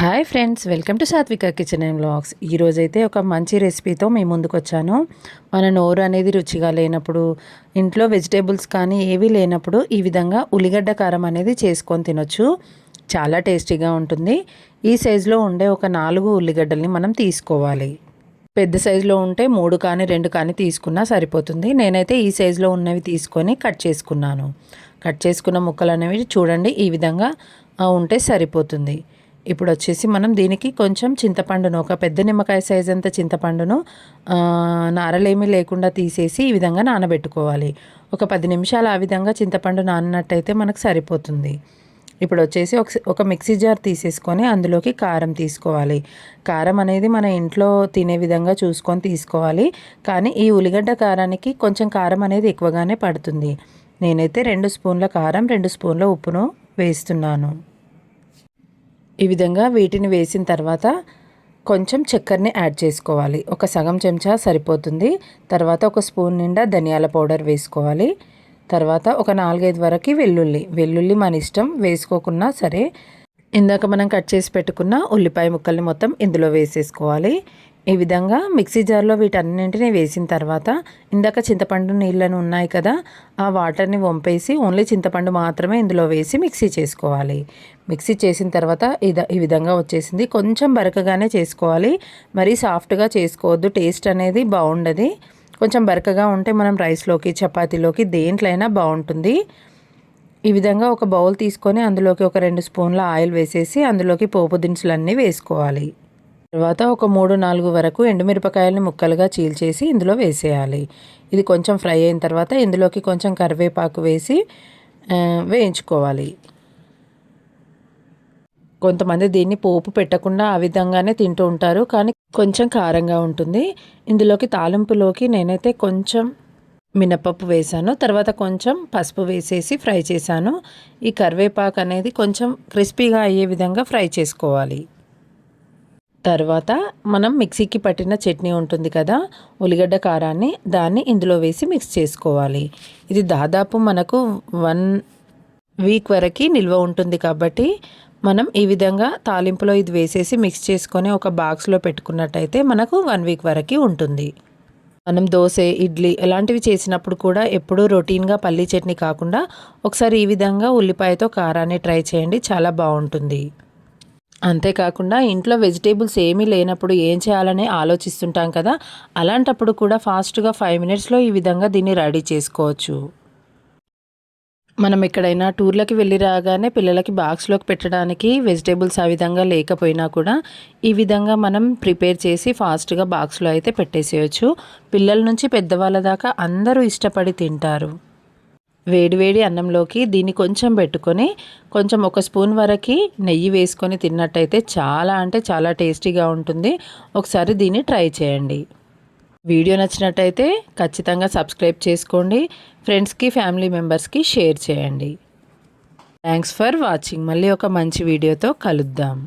Hi friends welcome to Sathvika kitchen and blogs ఈరోజైతే ఒక మంచి రెసిపీతో మీ ముందుకు వచ్చాను మన నోరు అనేది రుచిగా లేనప్పుడు ఇంట్లో వెజిటేబుల్స్ కానీ ఏవీ లేనప్పుడు ఈ విధంగా ఉల్లిగడ్డ కారం అనేది చేసుకొని తినొచ్చు. చాలా టేస్టీగా ఉంటుంది. ఈ సైజులో ఉండే ఒక నాలుగు ఉల్లిగడ్డల్ని మనం తీసుకోవాలి. పెద్ద సైజులో ఉంటే మూడు కానీ రెండు కానీ తీసుకున్నా సరిపోతుంది. నేనైతే ఈ సైజులో ఉన్నవి తీసుకొని కట్ చేసుకున్నాను. కట్ చేసుకున్న ముక్కలు అనేవి చూడండి ఈ విధంగా ఉంటే సరిపోతుంది. ఇప్పుడు వచ్చేసి మనం దీనికి కొంచెం చింతపండును ఒక పెద్ద నిమ్మకాయ సైజ్ అంత చింతపండును నారలేమి లేకుండా తీసేసి ఈ విధంగా నానబెట్టుకోవాలి. ఒక పది నిమిషాలు ఆ విధంగా చింతపండు నానినట్టయితే మనకు సరిపోతుంది. ఇప్పుడు వచ్చేసి ఒక ఒక మిక్సీ జార్ తీసేసుకొని అందులోకి కారం తీసుకోవాలి. కారం అనేది మన ఇంట్లో తినే విధంగా చూసుకొని తీసుకోవాలి. కానీ ఈ ఉల్లిగడ్డ కారానికి కొంచెం కారం అనేది ఎక్కువగానే పడుతుంది. నేనైతే రెండు స్పూన్ల కారం రెండు స్పూన్ల ఉప్పును వేస్తున్నాను. ఈ విధంగా వీటిని వేసిన తర్వాత కొంచెం చక్కెరని యాడ్ చేసుకోవాలి. ఒక సగం చెంచా సరిపోతుంది. తర్వాత ఒక స్పూన్ నిండా ధనియాల పౌడర్ వేసుకోవాలి. తర్వాత ఒక నాలుగైదు వరకు వెల్లుల్లి. వెల్లుల్లి మన ఇష్టం. వేసుకోకున్నా సరే ఇందాక మనం కట్ చేసి పెట్టుకున్న ఉల్లిపాయ ముక్కల్ని మొత్తం ఇందులో వేసేసుకోవాలి. ఈ విధంగా మిక్సీ జార్లో వీటన్నింటినీ వేసిన తర్వాత ఇందాక చింతపండు నీళ్ళను ఉన్నాయి కదా ఆ వాటర్ని వంపేసి ఓన్లీ చింతపండు మాత్రమే ఇందులో వేసి మిక్సీ చేసుకోవాలి. మిక్సీ చేసిన తర్వాత ఇద ఈ విధంగా వచ్చేసింది. కొంచెం బరకగానే చేసుకోవాలి. మరీ సాఫ్ట్గా చేసుకోవద్దు. టేస్ట్ అనేది బాగుండదు. కొంచెం బరకగా ఉంటే మనం రైస్లోకి చపాతీలోకి దేంట్లో అయినా బాగుంటుంది. ఈ విధంగా ఒక బౌల్ తీసుకొని అందులోకి ఒక రెండు స్పూన్ల ఆయిల్ వేసేసి అందులోకి పోపు దినుసులన్నీ వేసుకోవాలి. తర్వాత ఒక మూడు నాలుగు వరకు ఎండుమిరపకాయలను ముక్కలుగా చీల్చేసి ఇందులో వేసేయాలి. ఇది కొంచెం ఫ్రై అయిన తర్వాత ఇందులోకి కొంచెం కరివేపాకు వేసి వేయించుకోవాలి. కొంతమంది దీన్ని పోపు పెట్టకుండా ఆ విధంగానే తింటూ ఉంటారు కానీ కొంచెం కారంగా ఉంటుంది. ఇందులోకి తాలింపులోకి నేనైతే కొంచెం మినపప్పు వేసాను. తర్వాత కొంచెం పసుపు వేసేసి ఫ్రై చేశాను. ఈ కరివేపాకు అనేది కొంచెం క్రిస్పీగా అయ్యే విధంగా ఫ్రై చేసుకోవాలి. తర్వాత మనం మిక్సీకి పట్టిన చట్నీ ఉంటుంది కదా ఉల్లిగడ్డ కారాన్ని దాన్ని ఇందులో వేసి మిక్స్ చేసుకోవాలి. ఇది దాదాపు మనకు వన్ వీక్ వరకు నిల్వ ఉంటుంది కాబట్టి మనం ఈ విధంగా తాలింపులో ఇది వేసేసి మిక్స్ చేసుకొని ఒక బాక్స్లో పెట్టుకున్నట్టయితే మనకు వన్ వీక్ వరకు ఉంటుంది. మనం దోశ ఇడ్లీ ఇలాంటివి చేసినప్పుడు కూడా ఎప్పుడూ రొటీన్గా పల్లీ చట్నీ కాకుండా ఒకసారి ఈ విధంగా ఉల్లిపాయతో కారాన్ని ట్రై చేయండి చాలా బాగుంటుంది. అంతేకాకుండా ఇంట్లో వెజిటేబుల్స్ ఏమీ లేనప్పుడు ఏం చేయాలని ఆలోచిస్తుంటాం కదా అలాంటప్పుడు కూడా ఫాస్ట్గా ఫైవ్ మినిట్స్లో ఈ విధంగా దీన్ని రెడీ చేసుకోవచ్చు. మనం ఎక్కడైనా టూర్లకి వెళ్ళి రాగానే పిల్లలకి బాక్స్లోకి పెట్టడానికి వెజిటేబుల్స్ ఆ విధంగా లేకపోయినా కూడా ఈ విధంగా మనం ప్రిపేర్ చేసి ఫాస్ట్గా బాక్స్లో అయితే పెట్టేసేయచ్చు. పిల్లల నుంచి పెద్దవాళ్ళ దాకా అందరూ ఇష్టపడి తింటారు. వేడివేడి అన్నంలోకి దీన్ని కొంచెం పెట్టుకొని కొంచెం ఒక స్పూన్ వరకు నెయ్యి వేసుకొని తిన్నట్టయితే చాలా అంటే చాలా టేస్టీగా ఉంటుంది. ఒకసారి దీన్ని ట్రై చేయండి. వీడియో నచ్చినట్టయితే ఖచ్చితంగా సబ్స్క్రైబ్ చేసుకోండి. ఫ్రెండ్స్కి ఫ్యామిలీ మెంబర్స్కి షేర్ చేయండి. Thanks for watching. మళ్ళీ ఒక మంచి వీడియోతో కలుద్దాం.